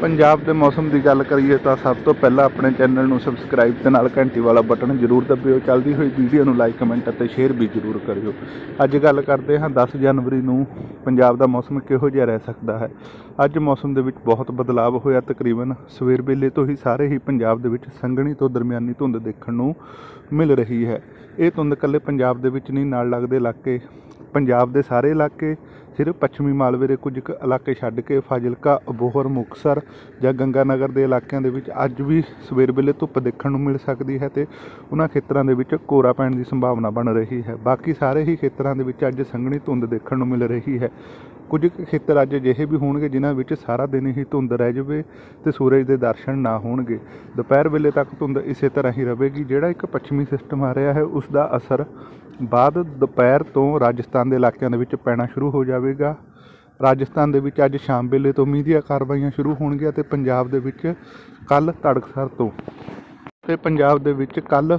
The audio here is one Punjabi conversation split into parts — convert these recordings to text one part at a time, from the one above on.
ਪੰਜਾਬ ਦੇ ਮੌਸਮ ਦੀ ਗੱਲ ਕਰੀਏ ਤਾਂ ਸਭ ਤੋਂ ਪਹਿਲਾਂ ਆਪਣੇ ਚੈਨਲ ਨੂੰ ਸਬਸਕ੍ਰਾਈਬ ਤੇ ਨਾਲ ਘੰਟੀ ਵਾਲਾ ਬਟਨ ਜ਼ਰੂਰ ਦਬਿਓ। ਚੱਲਦੀ ਹੋਈ ਵੀਡੀਓ ਨੂੰ ਲਾਈਕ ਕਮੈਂਟ ਅਤੇ ਸ਼ੇਅਰ ਵੀ ਜ਼ਰੂਰ ਕਰਿਓ। ਅੱਜ ਗੱਲ ਕਰਦੇ ਹਾਂ 10 ਜਨਵਰੀ ਨੂੰ ਪੰਜਾਬ ਦਾ ਮੌਸਮ ਕਿਹੋ ਜਿਹਾ ਰਹਿ ਸਕਦਾ ਹੈ? ਅੱਜ ਮੌਸਮ ਦੇ ਵਿੱਚ ਬਹੁਤ ਬਦਲਾਅ ਹੋਇਆ। ਤਕਰੀਬਨ ਸਵੇਰ ਵੇਲੇ ਤੋਂ ਹੀ ਸਾਰੇ ਹੀ ਪੰਜਾਬ ਦੇ ਵਿੱਚ ਸੰਘਣੀ ਤੋਂ ਦਰਮਿਆਨੀ ਧੁੰਦ ਦੇਖਣ ਨੂੰ ਮਿਲ ਰਹੀ ਹੈ। ਇਹ ਧੁੰਦ ਇਕੱਲੇ ਪੰਜਾਬ ਦੇ ਵਿੱਚ ਨਹੀਂ, ਨਾਲ ਲੱਗਦੇ ਇਲਾਕੇ ਪੰਜਾਬ ਦੇ ਸਾਰੇ ਇਲਾਕੇ ਸਿਰਫ ਪੱਛਮੀ ਮਾਲਵੇ ਦੇ ਕੁਝ ਕੁ ਇਲਾਕੇ ਛੱਡ ਕੇ ਫਾਜ਼ਿਲਕਾ, ਅਬੋਹਰ, ਮੁਕਤਸਰ ਜਾਂ ਗੰਗਾਨਗਰ ਦੇ ਇਲਾਕਿਆਂ ਦੇ ਵਿੱਚ ਅੱਜ ਵੀ ਸਵੇਰ ਵੇਲੇ ਧੁੱਪ ਦੇਖਣ ਨੂੰ ਮਿਲ ਸਕਦੀ ਹੈ ਤੇ ਉਹਨਾਂ ਖੇਤਰਾਂ ਦੇ ਵਿੱਚ ਕੋਰਾ ਪੈਣ ਦੀ ਸੰਭਾਵਨਾ ਬਣ ਰਹੀ ਹੈ। ਬਾਕੀ ਸਾਰੇ ਹੀ ਖੇਤਰਾਂ ਦੇ ਵਿੱਚ ਅੱਜ ਸੰਘਣੀ ਧੁੰਦ ਦੇਖਣ ਨੂੰ ਮਿਲ ਰਹੀ ਹੈ। ਕੁਝ ਕੁ ਖੇਤਰ ਅੱਜ ਅਜਿਹੇ ਵੀ ਹੋਣਗੇ ਜਿਨ੍ਹਾਂ ਵਿੱਚ ਸਾਰਾ ਦਿਨ ਹੀ ਧੁੰਦ ਰਹਿ ਜਾਵੇ ਤੇ ਸੂਰਜ ਦੇ ਦਰਸ਼ਨ ਨਾ ਹੋਣਗੇ। ਦੁਪਹਿਰ ਵੇਲੇ ਤੱਕ ਧੁੰਦ ਇਸੇ ਤਰ੍ਹਾਂ ਹੀ ਰਹੇਗੀ, ਜਿਹੜਾ ਇੱਕ ਪੱਛਮੀ ਸਿਸਟਮ ਆ ਰਿਹਾ ਹੈ ਉਸ ਦਾ ਅਸਰ ਬਾਅਦ ਦੁਪਹਿਰ ਤੋਂ ਰਾਜਸਥਾਨ ਦੇ ਇਲਾਕਿਆਂ ਦੇ ਵਿੱਚ ਪੈਣਾ ਸ਼ੁਰੂ ਹੋ ਜਾਵੇ ਜਾਵੇਗਾ। ਰਾਜਸਥਾਨ ਦੇ ਵਿੱਚ ਅੱਜ ਸ਼ਾਮ ਵੇਲੇ ਤੋਂ ਮੀਂਹ ਦੀਆਂ ਕਾਰਵਾਈਆਂ ਸ਼ੁਰੂ ਹੋਣਗੀਆਂ ਤੇ ਪੰਜਾਬ ਦੇ ਵਿੱਚ ਕੱਲ ਤੜਕਸਰ ਤੋਂ। ਤੇ ਪੰਜਾਬ ਦੇ ਵਿੱਚ ਕੱਲ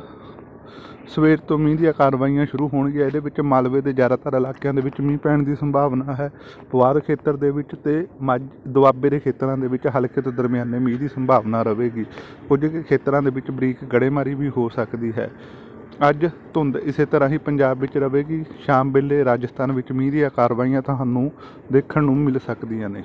ਸਵੇਰ ਤੋਂ ਮੀਂਹ ਦੀਆਂ ਕਾਰਵਾਈਆਂ ਸ਼ੁਰੂ ਹੋਣਗੀਆਂ। ਇਹਦੇ ਵਿੱਚ ਮਾਲਵੇ ਦੇ ਜ਼ਿਆਦਾਤਰ ਇਲਾਕਿਆਂ ਦੇ ਵਿੱਚ ਮੀਂਹ ਪੈਣ ਦੀ ਸੰਭਾਵਨਾ ਹੈ। ਪੁਆਧ ਖੇਤਰ ਦੇ ਵਿੱਚ ਤੇ ਮੱਝ, ਦੁਆਬੇ ਦੇ ਖੇਤਰਾਂ ਦੇ ਵਿੱਚ ਹਲਕੇ ਤੋਂ ਦਰਮਿਆਨੇ ਮੀਂਹ ਦੀ ਸੰਭਾਵਨਾ ਰਹੇਗੀ। ਕੁਝ ਕੁ ਖੇਤਰਾਂ ਦੇ ਵਿੱਚ ਬਰੀਕ ਗੜੇਮਾਰੀ ਵੀ ਹੋ ਸਕਦੀ ਹੈ। ਅੱਜ ਧੁੰਦ ਇਸੇ ਤਰ੍ਹਾਂ ਹੀ ਪੰਜਾਬ ਵਿੱਚ ਰਹੇਗੀ ਸ਼ਾਮ ਵੇਲੇ ਰਾਜਸਥਾਨ ਵਿੱਚ ਮੀਂਹ ਦੀਆਂ ਕਾਰਵਾਈਆਂ ਤੁਹਾਨੂੰ ਦੇਖਣ ਨੂੰ ਮਿਲ ਸਕਦੀਆਂ ਨੇ।